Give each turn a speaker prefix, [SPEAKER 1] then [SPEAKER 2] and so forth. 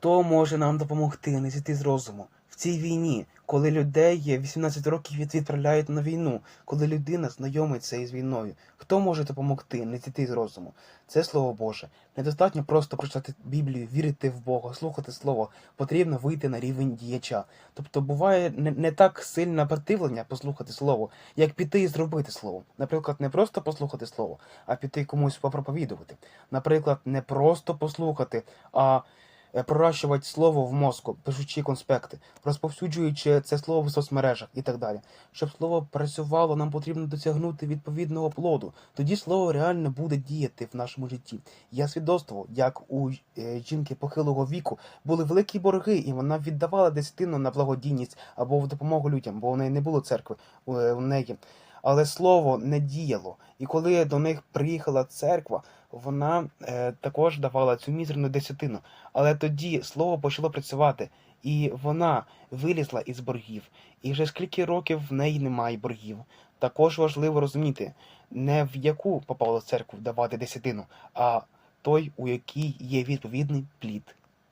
[SPEAKER 1] Хто може нам допомогти не зійти з розуму в цій війні, коли людей є 18 років від- відправляють на війну, коли людина знайомиться із війною? Хто може допомогти не зійти з розуму? Це слово Боже. Недостатньо просто прочитати Біблію, вірити в Бога, слухати Слово. Потрібно вийти на рівень діяча. Тобто буває не, не так сильне противлення послухати слово, як піти і зробити слово. Наприклад, не просто послухати слово, а піти комусь попроповідувати. Наприклад, не просто послухати, а проращувати слово в мозку, пишучи конспекти, розповсюджуючи це слово в соцмережах і так далі. Щоб слово працювало, нам потрібно досягнути відповідного плоду. Тоді слово реально буде діяти в нашому житті. Я свідоцтво, як у е, жінки похилого віку були великі борги, і вона віддавала десятину на благодійність або в допомогу людям, бо в неї не було церкви е, у неї. Але слово не діяло. І коли до них приїхала церква, вона е, також давала цю мізерну десятину. Але тоді слово почало працювати, і вона вилізла із боргів. І вже скільки років в неї немає боргів. Також важливо розуміти, не в яку попало церкву давати десятину, а той, у якій є відповідний плід.